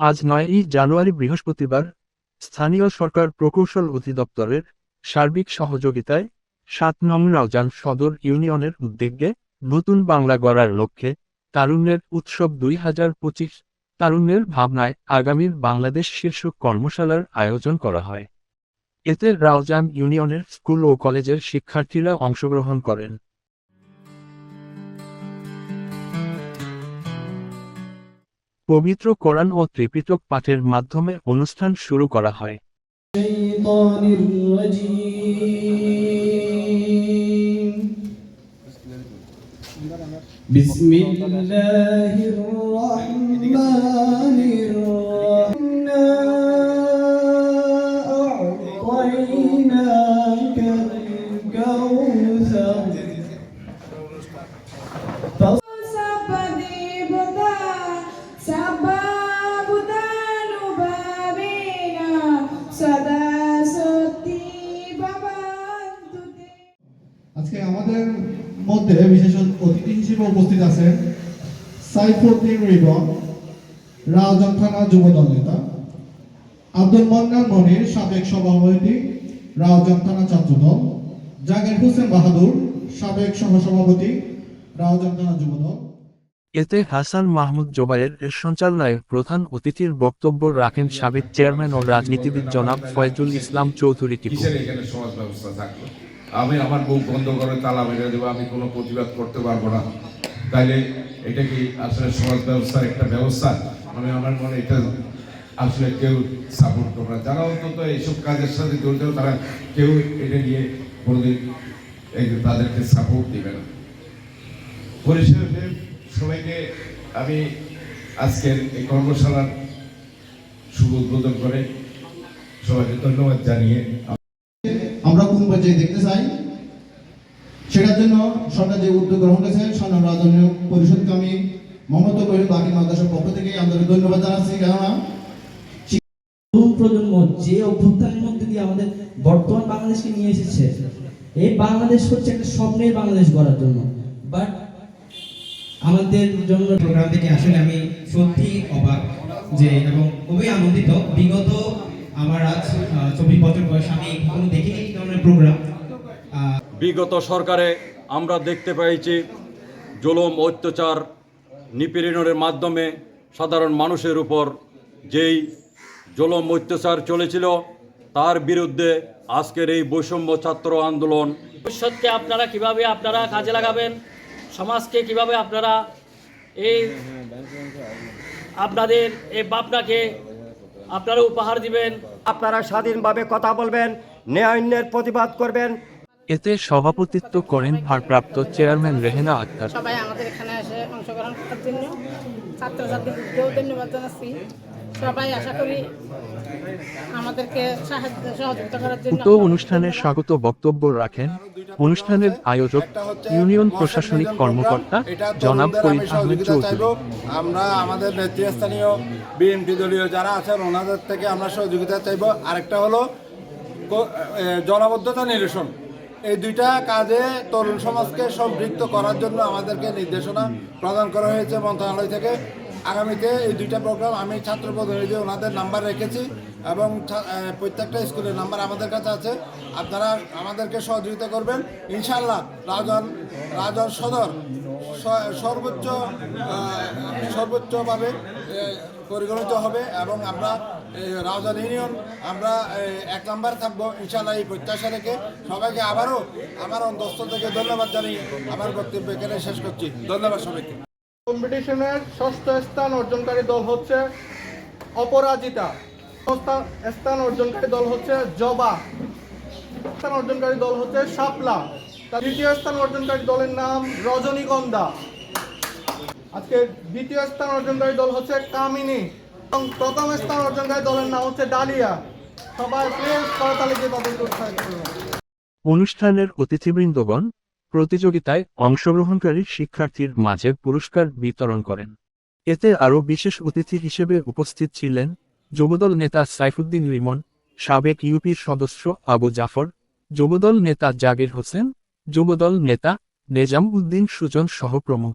আজ নয়ই জানুয়ারি বৃহস্পতিবার স্থানীয় সরকার প্রকৌশল অধিদপ্তরের সার্বিক সহযোগিতায় সাত নং রাউজান সদর ইউনিয়নের উদ্যোগে নতুন বাংলা গড়ার লক্ষ্যে তারুণ্যের উৎসব দুই হাজার পঁচিশ তারুণ্যের ভাবনায় আগামীর বাংলাদেশ শীর্ষক কর্মশালার আয়োজন করা হয়। এতে রাউজান ইউনিয়নের স্কুল ও কলেজের শিক্ষার্থীরা অংশগ্রহণ করেন। পবিত্র কোরআন ও ত্রিপিটক পাঠের মাধ্যমে অনুষ্ঠান শুরু করা হয় الشيطان الرجيم بسم الله الرحمن আমাদের মধ্যে বিশেষ অতিথি হিসেবে উপস্থিত আছেন সাইফুদ্দিন রিবন রাজন থানা যুবদল নেতা আব্দুল মন্নান মনির সাবেক সভাপতি রাউজান থানা ছাত্রদল জাগের হোসেন বাহাদুর সাবেক সহসভাপতি রাউজান থানা যুবদল এতে হাসান মাহমুদ জোবায়ের সঞ্চালনায় প্রধান অতিথির বক্তব্য রাখেন সাবেক চেয়ারম্যান ও রাজনীতিবিদ জনাব ফয়জুল ইসলাম চৌধুরী টিপু। আমি আমার বুক বন্ধ করে তালা মেরে দেবো, আমি কোনো প্রতিবাদ করতে পারব না। তাইলে এটা কি আসলে সমাজ ব্যবস্থার একটা ব্যবস্থা? মানে আমার মনে এটা আসলে কেউ সাপোর্ট করবে না। যারা অন্তত এইসব কাজের সাথে জড়িত, তারা কেউ এটা নিয়ে কোনোদিন তাদেরকে সাপোর্ট দিবে না। পরিশেষে সবাইকে আমি আজকের এই কর্মশালার শুভ উদ্বোধন করে সবাইকে ধন্যবাদ জানিয়ে আমরা কোন পর্যায়ে দেখতে চাই? সেটার জন্য সরকার যে উদ্যোগ গ্রহণ করেছে সন্ন্যাম রাজনীয় পরিষদকে আমি মমতা করিম বাকি মাদ্রাসার পক্ষ থেকে আন্তরিক ধন্যবাদ জানাচ্ছি। কেননা প্রজন্ম যে অভ্যুত্থানের মধ্যে দিয়ে আমাদের বর্তমান বাংলাদেশকে নিয়ে এসেছে এই বাংলাদেশ হচ্ছে একটা স্বপ্নের বাংলাদেশ গড়ার জন্য। বাট আমাদের জন্য প্রোগ্রাম থেকে আসলে আমি সত্যি অবাক যে এবং খুবই আনন্দিত। বিগত আমার আজ চব্বিশ বছর বয়স আমি কোনো দেখিনি এই ধরনের প্রোগ্রাম বিগত সরকারে আমরা দেখতে পেয়েছি জুলুম অত্যাচার নিপীড়নের মাধ্যমে সাধারণ মানুষের উপর যেই জুলুম অত্যাচার চলেছিল তার বিরুদ্ধে আজকের এই বৈষম্য ছাত্র আন্দোলন। ভবিষ্যৎকে আপনারা কীভাবে আপনারা কাজে লাগাবেন? সমাজকে কীভাবে আপনারা এই আপনাদের এই ভাবনাকে আপনারা উপহার দিবেন। আপনারা স্বাধীনভাবে কথা বলবেন ন্যায়ের প্রতিবাদ করবেন। এতে সভাপতিত্ব করেন ভারপ্রাপ্ত চেয়ারম্যান রেহেনা আক্তার। সবাই আমাদের এখানে এসে অংশগ্রহণ করার জন্য। ছাত্রছাত্রীদেরকেও ধন্যবাদ জানাচ্ছি। সবাই আশা করি আমাদেরকে সাহায্য সহযোগিতা করার জন্য উক্ত অনুষ্ঠানে স্বাগত বক্তব্য রাখেন অনুষ্ঠানের আয়োজক ইউনিয়ন প্রশাসনিক কর্মকর্তা জনাব ফরিদ আহমেদ চৌধুরী। আমরা আমাদের নেতৃস্থানীয় বিএনপি দলীয় যারা আছেন ওনাদের থেকে আমরা সহযোগিতা চাইব। আরেকটা হলো জলাবদ্ধতা নিরসন। এই দুইটা কাজে তরুণ সমাজকে সম্পৃক্ত করার জন্য আমাদেরকে নির্দেশনা প্রদান করা হয়েছে মন্ত্রণালয় থেকে। আগামীতে এই দুইটা প্রোগ্রাম আমি ছাত্র প্রতিনিধি ওনাদের নাম্বার রেখেছি এবং প্রত্যেকটা স্কুলের নাম্বার আমাদের কাছে আছে। আপনারা আমাদেরকে সহযোগিতা করবেন। ইনশাল্লাহ রাজন রাজন সদর সর্বোচ্চ সর্বোচ্চভাবে পরিগণিত হবে এবং আমরা এ, রাউজান ইউনিয়ন আমরা এক নাম্বার থাকব ইনশাল্লাহ এই প্রত্যাশা রেখে। সবাইকে আবারও আমার অন্তস্থ থেকে ধন্যবাদ জানিয়ে আমার বক্তব্য এখানে শেষ করছি। ধন্যবাদ সবাইকে। কম্পিটিশনের ষষ্ঠ স্থান অর্জনকারী দল হচ্ছে অপরাজিতা। স্থান অর্জনকারী দল হচ্ছে জবা। স্থান অর্জনকারী দল হচ্ছে শাপলা। তৃতীয় স্থান অর্জনকারী দলের নাম রজনীগন্ধা। আজকে দ্বিতীয় স্থান অর্জনকারী দল হচ্ছে কামিনী। এবং প্রথম স্থান অর্জনকারী দলের নাম হচ্ছে ডালিয়া। সবাই প্লিজ করতালি দিয়ে অনুষ্ঠানের অতিথিবৃন্দগণ প্রতিযোগিতায় অংশগ্রহণকারী শিক্ষার্থীর মাঝে পুরস্কার বিতরণ করেন। এতে আরও বিশেষ অতিথি হিসেবে উপস্থিত ছিলেন যুবদল নেতা সাইফুদ্দিন লিমন সাবেক ইউপির সদস্য আবু জাফর, যুবদল নেতা জাগির হোসেন, যুবদল নেতা নেজাম উদ্দিন সুজন সহ প্রমুখ।